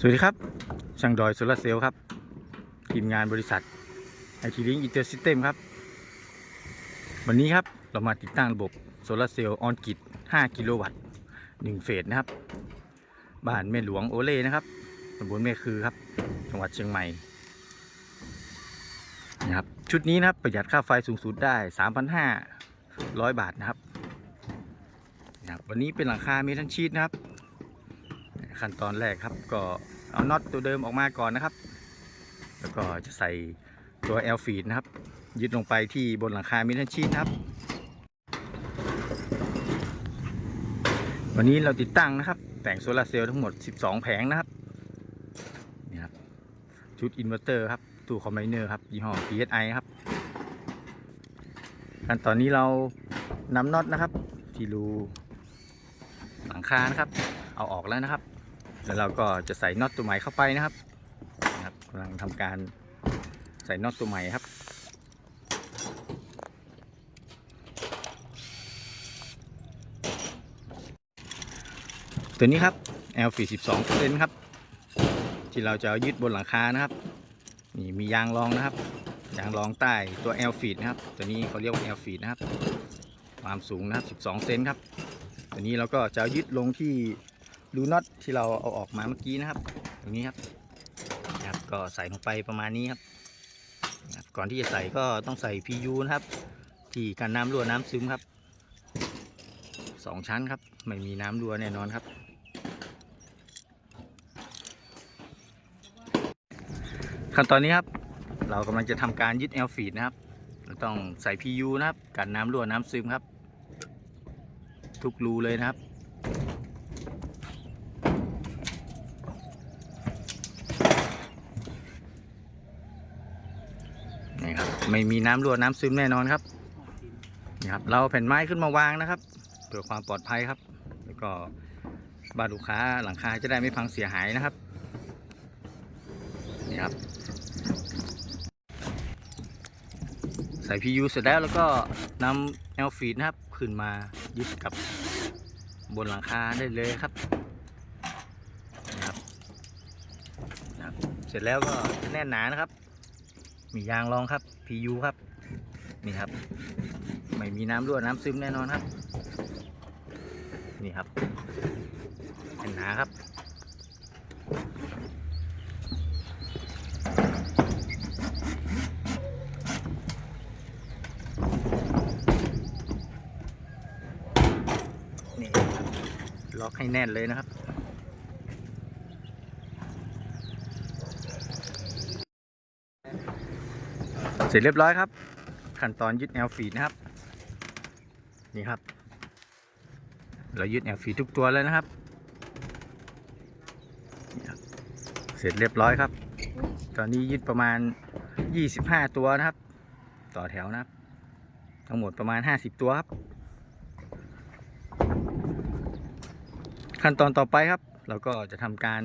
สวัสดีครับ ช่างดอยโซลาร์เซลล์ครับ ทีมงานบริษัทไอทีลิงอินเตอร์ซิสเต็มครับ วันนี้ครับเรามาติดตั้งระบบโซลาร์เซลล์ออนกิด5กิโลวัตต์1เฟสนะครับ บ้านแม่หลวงโอเล่นะครับตำบลแม่คือครับ จังหวัดเชียงใหม่นะครับชุดนี้นะครับประหยัดค่าไฟสูงสุดได้ 3,500 บาทนะครับนะครับ วันนี้เป็นหลังคาเมทัลชีตนะครับ ขั้นตอนแรกครับ ก็เอาน็อตตัวเดิมออกมาก่อนนะครับ แล้วก็จะใส่ตัวแอลฟีดนะครับ ยึดลงไปที่บนหลังคามิทันชีตนะครับ วันนี้เราติดตั้งนะครับ แต่งโซลาร์เซลล์ทั้งหมด 12 แผงนะครับนี่ครับชุดอินเวอร์เตอร์ครับตู้คอมไบเนอร์ครับยี่ห้อ PSI ครับขั้นตอนนี้เรานำน็อตนะครับ ที่รูหลังคานะครับ เอาออกแล้วนะครับ แล้วเราก็จะใส่น็อตตัวใหม่เข้าไปนะครับนะครับกำลังทำการใส่น็อตตัวใหม่ครับ ตัวนี้ครับ L 4 2 เซนครับ ที่เราจะยึดบนหลังคานะครับนี่มียางรองนะครับ ยางรองใต้ตัว L feed นะครับ ตัวนี้เขาเรียกว่า L feed นะครับ ความสูงนะครับ 12 เซนครับ ตัวนี้เราก็จะยึดลงที่ รูน็อตที่เราเอาออกมาเมื่อกี้นะครับ ตรงนี้ครับนะครับก็ใส่ลงไปประมาณนี้ครับนะก่อนที่จะใส่ก็ต้องใส่ PU นะครับ ที่กันน้ำรั่วน้ำซึมครับสองชั้นครับ ไม่มีน้ำรั่วแน่นอนครับ ขั้นตอนนี้ครับเรากำลังจะทำการยึด L feed นะครับเราต้องใส่ PU นะครับกันน้ำรั่วน้ำซึมครับ ทุกรูเลยนะครับ นี่ครับ ไม่มีน้ำรั่วน้ำซึมแน่นอนครับนี่ครับ เราแผ่นไม้ขึ้นมาวางนะครับ เพื่อความปลอดภัยครับ แล้วก็บ้านลูกค้าหลังคาจะได้ไม่พังเสียหายนะครับนี่ครับ ใส่ PU เสร็จแล้วแล้วก็นำ L feed นะครับขึ้นมายึดกับบนหลังคาได้เลยครับนะครับนะครับ เสร็จแล้วก็แน่นหนานะครับ มียางรองครับ PU ครับ นี่ครับ ไม่มีน้ำรั่วน้ำซึมแน่นอนครับ นี่ครับแน่นหนาครับนี่ครับล็อกให้แน่นเลยนะครับ เสร็จเรียบร้อยครับ ขั้นตอนยึดแนวฟีดนะครับ นี่ครับ เรายึดแนวฟีดทุกตัวเลยนะครับ เสร็จเรียบร้อยครับ ตอนนี้ยึดประมาณ 25 ตัวนะครับ ต่อแถวนะครับ ทั้งหมดประมาณ 50 ตัวครับ ขั้นตอนต่อไปครับ เราก็จะทำการ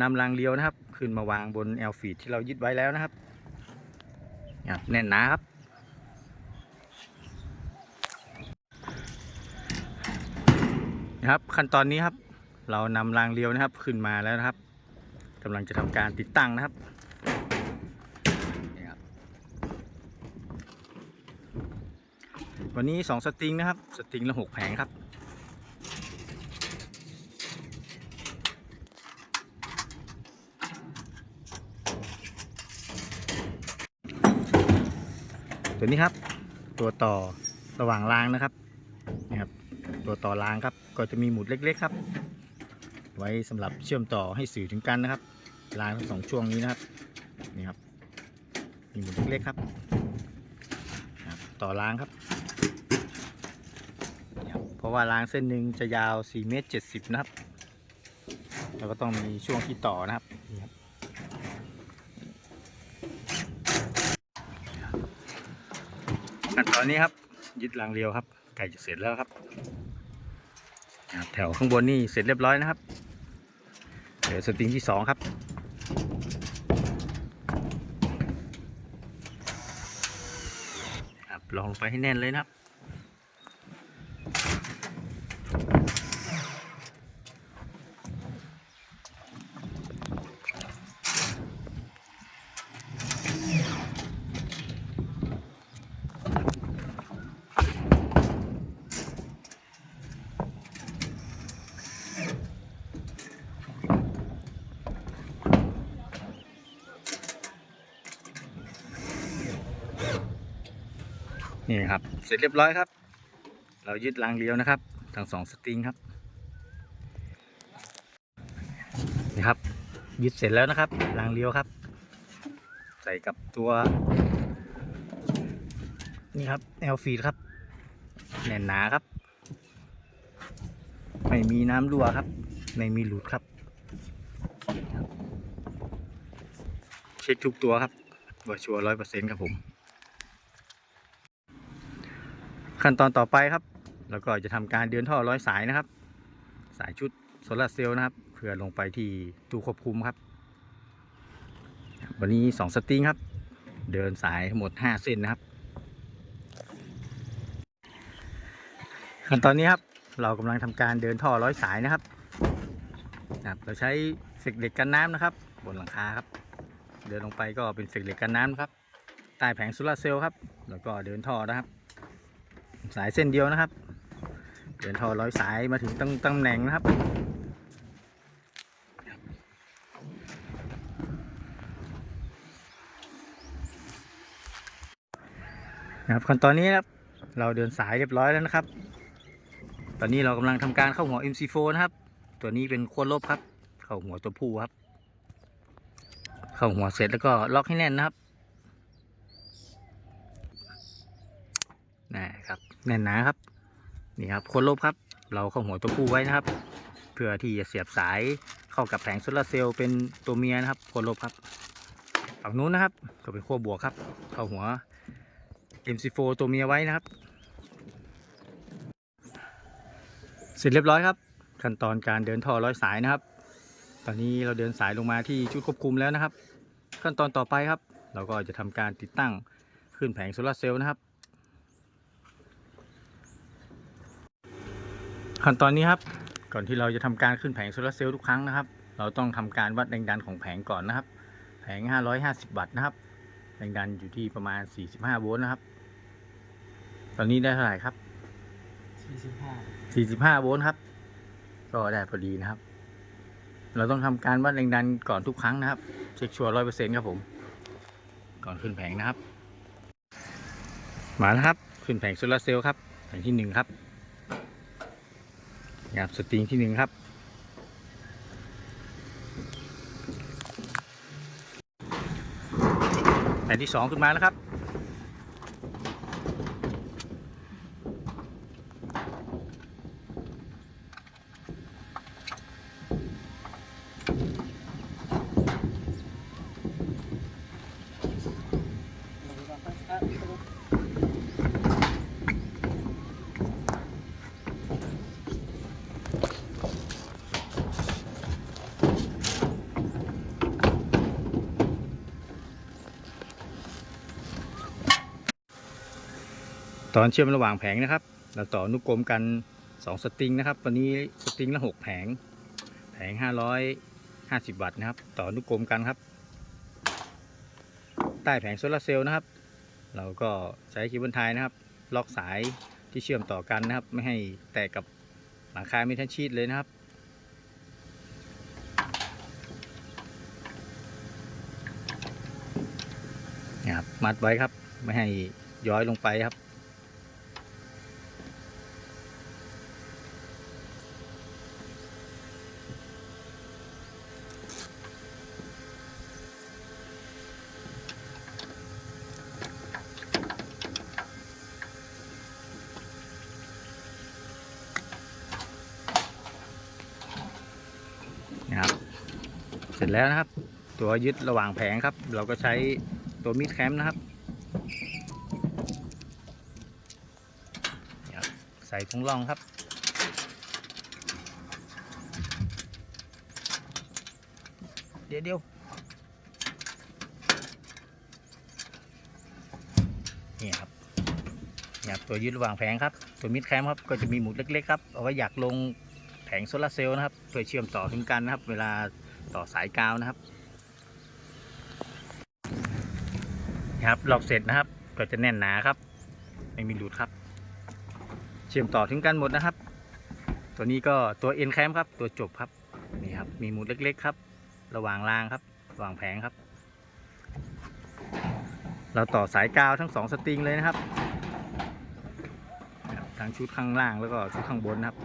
นำรางเลียวนะครับ ขึ้นมาวางบนแอลฟีดที่เรายึดไว้แล้วนะครับ ครับแน่นหนาครับ นะครับขั้นตอนนี้ครับ เรานำรางเลียวนะครับขึ้นมาแล้วนะครับกำลังจะทำการติดตั้งนะครับวันนี้สองสตริงนะครับ สตริงละหกแผงครับ ตัวนี้ครับ ตัวต่อระหว่างรางนะครับนี่ครับ ตัวต่อรางครับ ก็จะมีหมุดเล็ก ๆ ครับ ไว้สำหรับเชื่อมต่อให้สื่อถึงกันนะครับรางทั้งสองช่วงนี้นะครับนี่ครับ มีหมุดเล็กๆครับ ต่อรางครับนี่ครับเพราะว่ารางเส้นหนึ่งจะยาว4เมตร70นะครับแล้วก็ต้องมีช่วงที่ต่อนะครับนี่ครับ ขั้นต อนนี้ครับ ยึดรางเรียวครับ ไก่จะเสร็จแล้วครับ แถวข้างบนนี่เสร็จเรียบร้อยนะครับ เดี๋ยวสตริงที่สองครับครับลองลงไปให้แน่นเลยนะครับ นี่ครับ เสร็จเรียบร้อยครับ เรายึดรางเลี้ยวนะครับทั้งสองสตริงครับนี่ครับ ยึดเสร็จแล้วนะครับรางเลี้ยวครับ ใส่กับตัว นี่ครับแอลฟีดครับแน่นหนาครับ ไม่มีน้ำรั่วครับ ไม่มีหลุดครับ เช็คทุกตัวครับว่าชัวร้อยเปอร์เซ็นต์ครับผม ขั้นตอนต่อไปครับ แล้วก็จะทำการเดินท่อร้อยสายนะครับ สายชุดโซลาร์เซลล์นะครับเพื่อลงไปที่ตู้ควบคุมครับ วันนี้ 2 สตริงครับ เดินสายทั้งหมด 5 เส้นนะครับ ขั้นตอนนี้ครับเรากำลังทำการเดินท่อร้อยสายนะครับครับเราใช้เฟกเหล็กกันน้ำนะครับ บนหลังคาครับ เดินลงไปก็เป็นเฟกเหล็กกันน้ำครับใต้แผงโซลาร์เซลล์ครับ แล้วก็เดินท่อนะครับ สายเส้นเดียวนะครับเดินทอร้อยสายมาถึงตำตำแหน่งนะครับนะครับขั้นตอนนี้ครับเราเดินสายเรียบร้อยแล้วนะครับ ตอนนี้เรากำลังทำการเข้าหัว MC4 นะครับ ตัวนี้เป็นขั้วลบครับ เข้าหัวตัวผู้ครับ เข้าหัวเสร็จแล้วก็ล็อกให้แน่นนะครับนะครับ แน่นหนาครับ นี่ครับขั้วลบครับ เราเข้าหัวตัวผู้ไว้นะครับ เพื่อที่จะเสียบสายเข้ากับแผงโซลาร์เซลล์เป็นตัวเมียนะครับขั้วลบครับ ฝั่งนู้นนะครับ ก็เป็นขั้วบวกครับ เข้าหัว MC4 ตัวเมียไว้นะครับ เสร็จเรียบร้อยครับ ขั้นตอนการเดินท่อร้อยสายนะครับ ตอนนี้เราเดินสายลงมาที่ชุดควบคุมแล้วนะครับ ขั้นตอนต่อไปครับ เราก็จะทำการติดตั้งขึ้นแผงโซลาร์เซลล์นะครับ ขั้นตอนนี้ครับ ก่อนที่เราจะทำการขึ้นแผงโซลาร์เซลล์ทุกครั้งนะครับ เราต้องทำการวัดแรงดันของแผงก่อนนะครับ แผง 550 วัตต์นะครับ แรงดันอยู่ที่ประมาณ 45 โวลต์นะครับ ตอนนี้ได้เท่าไหร่ครับ 45 45 โวลต์ครับ ก็ได้พอดีนะครับ เราต้องทำการวัดแรงดันก่อนทุกครั้งนะครับ เช็คชัวร์ร้อยเปอร์เซ็นต์ครับผม ก่อนขึ้นแผงนะครับ มาแล้วครับ ขึ้นแผงโซลาร์เซลล์ครับ แผงที่หนึ่งครับ ครับสตริงที่หนึ่งครับ แผงที่สองขึ้นมาแล้วครับ ตอนเชื่อมระหว่างแผงนะครับ เราต่อนุกรมกัน 2 สตริงนะครับวันนี้สตริงละ 6 แผง แผง 550 วัตต์นะครับ ต่อนุกรมกันครับ ใต้แผงโซลาร์เซลล์นะครับ เราก็ใช้คเบิลไทยนะครับ ล็อกสายที่เชื่อมต่อกันนะครับ ไม่ให้แตกกับหลังคาเมทัลชีตเลยนะครับนะครับมัดไว้ครับ ไม่ให้ย้อยลงไปครับ เสร็จแล้วนะครับ ตัวยึดระหว่างแผงครับ เราก็ใช้ตัวมิดแคมป์นะครับ ใส่ถุงร่องครับเดี๋ยวเดี๋ยวนี่ครับนี่ครับตัวยึดระหว่างแผงครับ ตัวมิดแคมป์ครับ ก็จะมีหมุดเล็กๆครับ เอาไว้อยากลงแผงโซลาร์เซลล์นะครับ เพื่อเชื่อมต่อถึงกันนะครับ เวลา ต่อสายกาวนะครับนะครับหลอกเสร็จนะครับ ก็จะแน่นหนาครับ ไม่มีหลุดครับ เชื่อมต่อถึงกันหมดนะครับ ตัวนี้ก็ตัวเอ็นแคมครับ ตัวจบครับนี่ครับ มีมุดเล็ก ๆ ครับ ระหว่างรางครับ ระหว่างแผงครับ เราต่อสายกาวทั้งสองสตริงเลยนะครับทั้งชุดข้างล่างแล้วก็ชุดข้างบนนะครับ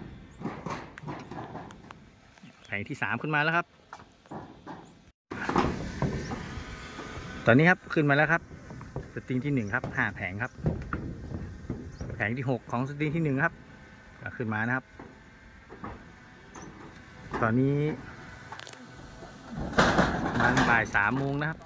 แผงที่สามขึ้นมาแล้วครับ ตอนนี้ครับขึ้นมาแล้วครับ สตริงที่หนึ่งครับห้าแผงครับ แผงที่หกของสตริงที่หนึ่งครับขึ้นมานะครับ ตอนนี้มันบ่ายสามโมงนะครับ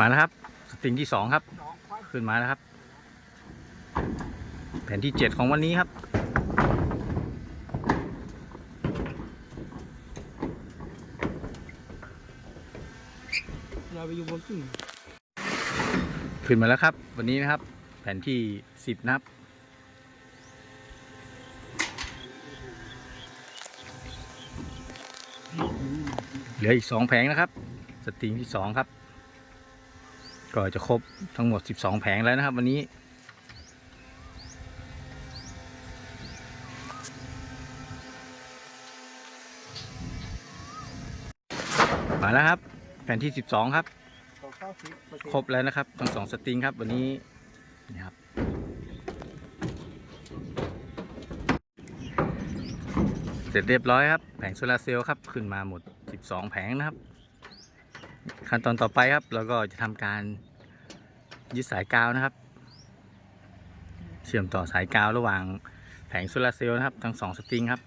มาแล้วครับสตริงที่สองครับ ขึ้นมาแล้วครับ แผ่นที่เจ็ดของวันนี้ครับ เราไปอยู่บนขึ้นขึ้นมาแล้วครับ วันนี้นะครับ แผ่นที่สิบนะครับเหลืออีกสองแผงนะครับ สตริงที่สองครับ ก็จะครบทั้งหมด 12 แผงแล้วนะครับ วันนี้ มาแล้วครับ แผ่นที่ 12 ครับ ครบแล้วนะครับ ทั้งสองสตริงครับ วันนี้นี่ครับเสร็จเรียบร้อยครับ แผงโซลาร์เซลล์ครับ ขึ้นมาหมด 12 แผงนะครับ ขั้นตอนต่อไปครับเราก็จะทำการยึดสายกาวนะครับ เชื่อมต่อสายกาวระหว่างแผงโซลาร์เซลล์นะครับ ทั้งสองสตริงครับ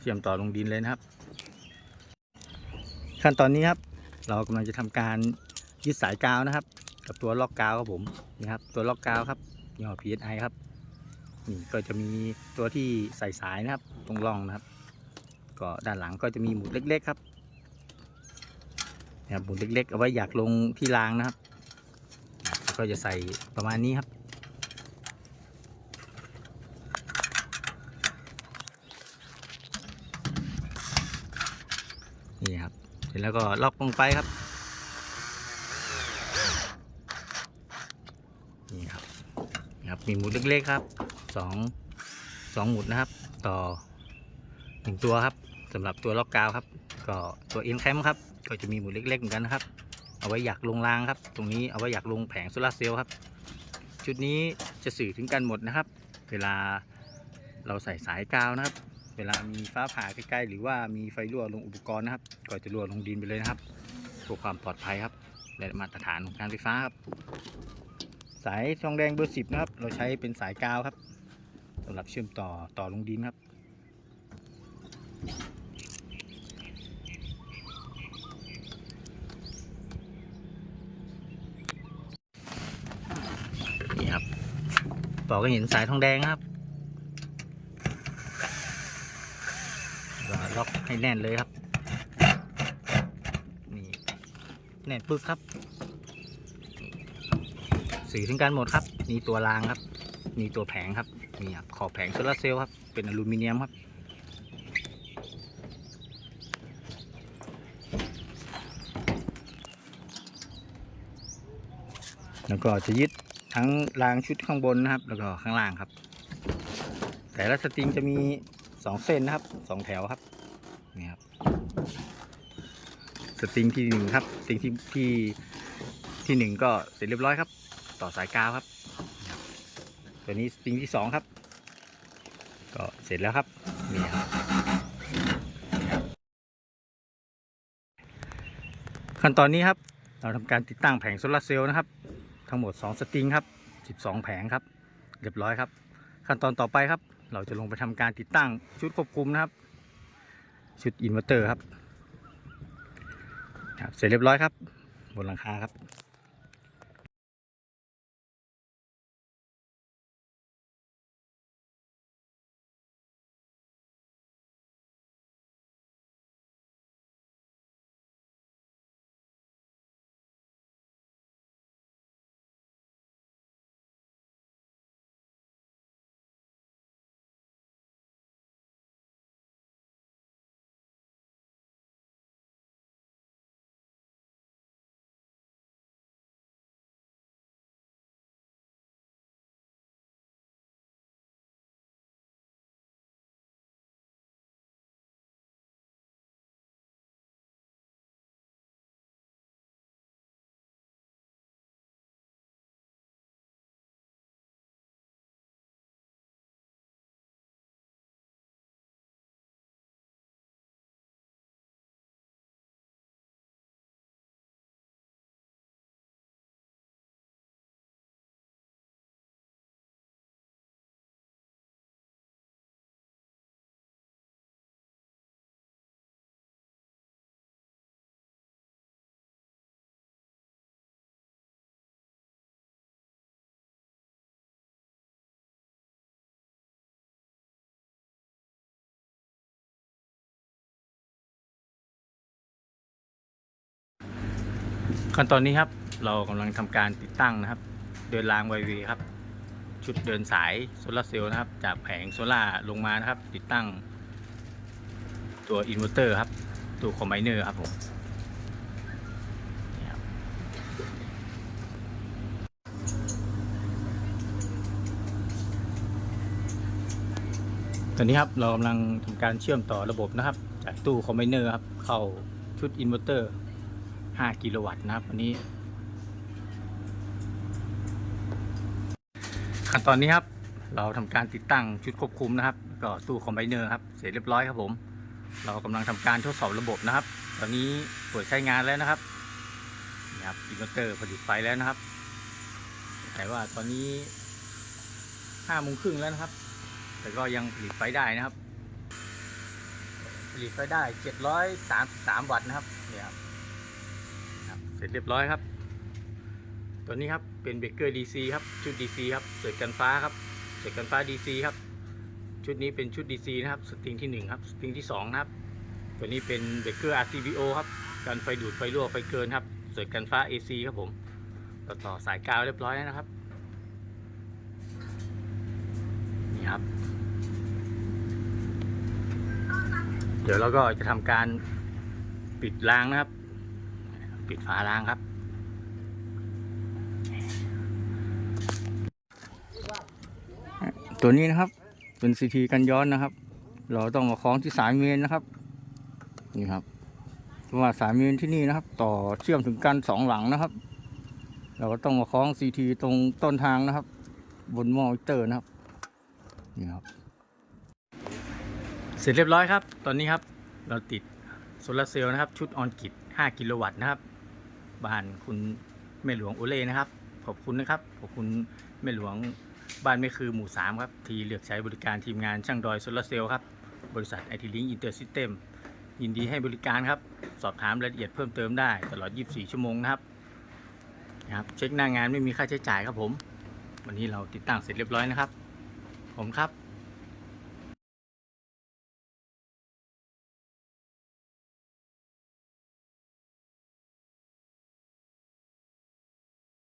เชื่อมต่อลงดินเลยนะครับ ขั้นตอนนี้ครับเรากำลังจะทำการยึดสายกาวนะครับ กับตัวล็อกกาวครับผมนี่ครับตัวล็อกกาวครับยี่ห้อ PSI ครับนี่ก็จะมีตัวที่ใส่สายนะครับตรงร่องนะครับ ก็ด้านหลังก็จะมีหมุดเล็ก ๆ ครับ นะครับหมุดเล็กๆเอาไว้อยากลงที่รางนะครับ ก็จะใส่ประมาณนี้ครับนี่ครับเสร็จแล้วก็ล็อกลงไปครับนี่ครับนี่ครับมีหมุดเล็กๆครับสองสองหมุดนะครับ ต่อหนึ่งตัวครับสำหรับตัวล็อกกาวครับ ก็ตัวเอ็นแคมครับ ก็จะมีหมุดเล็กๆเหมือนกันนะครับ เอาไว้อยากลงรางครับ ตรงนี้เอาไว้อยากลงแผงโซลาเซลล์ครับ ชุดนี้จะสื่อถึงกันหมดนะครับ เวลาเราใส่สายกาวนะครับ เวลามีฟ้าผ่าใกล้ๆหรือว่ามีไฟรั่วลงอุปกรณ์นะครับ ก็จะรั่วลงดินไปเลยนะครับเพื่อความปลอดภัยครับ และมาตรฐานของการไฟฟ้าครับ สายทองแดงเบอร์สิบนะครับ เราใช้เป็นสายกาวครับสำหรับเชื่อมต่อต่อลงดินครับ นี่ครับ ต่อก็เห็นสายทองแดงครับล็อกให้แน่นเลยครับ นี่แน่นปึ๊กครับสื่อถึงกันหมดครับ มีตัวรางครับ มีตัวแผงครับนี่ครับขอบแผงโซลาร์เซลล์ครับ เป็นอลูมิเนียมครับ แล้วก็จะยึด ทั้งรางชุดข้างบนนะครับ แล้วก็ข้างล่างครับ แต่ละสตริงจะมีสองเส้นนะครับสองแถวครับนี่ครับสตริงที่หนึ่งครับสตริงที่ที่ที่หนึ่งก็เสร็จเรียบร้อยครับ ต่อสายกาวครับ ตัวนี้สตริงที่สองครับ ก็เสร็จแล้วครับนี่ครับขั้นตอนนี้ครับ เราทำการติดตั้งแผงโซลาร์เซลล์นะครับ ทั้งหมด 2 สตริงครับ 12 แผงครับ เรียบร้อยครับ ขั้นตอนต่อไปครับ เราจะลงไปทำการติดตั้งชุดควบคุมนะครับ ชุดอินเวอร์เตอร์ครับครับ เสร็จเรียบร้อยครับ บนหลังคาครับ ขั้นตอนนี้ครับเรากำลังทำการติดตั้งนะครับ เดินรางไวเวย์ครับ ชุดเดินสายโซลาร์เซลล์นะครับ จากแผงโซล่าลงมานะครับ ติดตั้ง ตัวอินเวอร์เตอร์ครับ ตัวคอมไบเนอร์ครับผมตอนนี้ครับเรากำลังทำการเชื่อมต่อระบบนะครับ จากตู้คอมไบเนอร์ครับ เข้าชุดอินเวอร์เตอร์ 5 กิโลวัตต์นะครับอันนี้ ขั้นตอนนี้ครับ เราทำการติดตั้งชุดควบคุมนะครับ ก็ตู้คอมไบเนอร์ครับ เสร็จเรียบร้อยครับผม เรากำลังทำการทดสอบระบบนะครับ ตอนนี้เปิดใช้งานแล้วนะครับนี่ครับอินเวอร์เตอร์ผลิตไฟแล้วนะครับ แต่ว่าตอนนี้ห้าโมงครึ่งแล้วนะครับ แต่ก็ยังผลิตไฟได้นะครับ ผลิตไฟได้ 733 วัตต์นะครับเนี่ยครับ เสร็จเรียบร้อยครับ ตัวนี้ครับเป็นเบรกเกอร์ DC ครับ ชุด DC ครับเสริมกันฟ้าครับเสริมกันฟ้า DC ครับ ชุดนี้เป็นชุด DC นะครับ สตริงที่1ครับ สตริงที่2นะครับ ตัวนี้เป็นเบรกเกอร์ RCBO ครับกันไฟดูดไฟรั่วไฟเกินครับเสริมกันฟ้า AC ครับผม ต่อต่อสายกาวเรียบร้อยแล้วนะครับ นี่ครับ เดี๋ยวเราก็จะทำการปิดรางนะครับ ปิดฝารางครับตัวนี้นะครับ เป็นซีทีกันย้อนนะครับ เราต้องมาคล้องที่สายเมนนะครับ นี่ครับเพราะว่าสายเมนที่นี่นะครับ ต่อเชื่อมถึงกันสองหลังนะครับ เราก็ต้องมาคล้องซีทีตรงต้นทางนะครับ บนหม้อเตอร์นะครับ นี่ครับ เสร็จเรียบร้อยครับ ตอนนี้ครับ เราติดโซลาร์เซลล์นะครับ ชุดออนกิต5กิโลวัตต์นะครับ บ้านคุณแม่หลวงโอเล่นะครับ ขอบคุณนะครับ ขอบคุณแม่หลวงบ้านไม่คือหมู่ 3 ครับ ที่เลือกใช้บริการทีมงานช่างดอยโซลาเซลล์ครับ บริษัทไอทีลิงอินเตอร์ซิสเต็มยินดีให้บริการครับ สอบถามรายละเอียดเพิ่มเติมได้ตลอด 24 ชั่วโมงนะครับนะครับ เช็คหน้างานไม่มีค่าใช้จ่ายครับผม วันนี้เราติดตั้งเสร็จเรียบร้อยนะครับ ผมครับ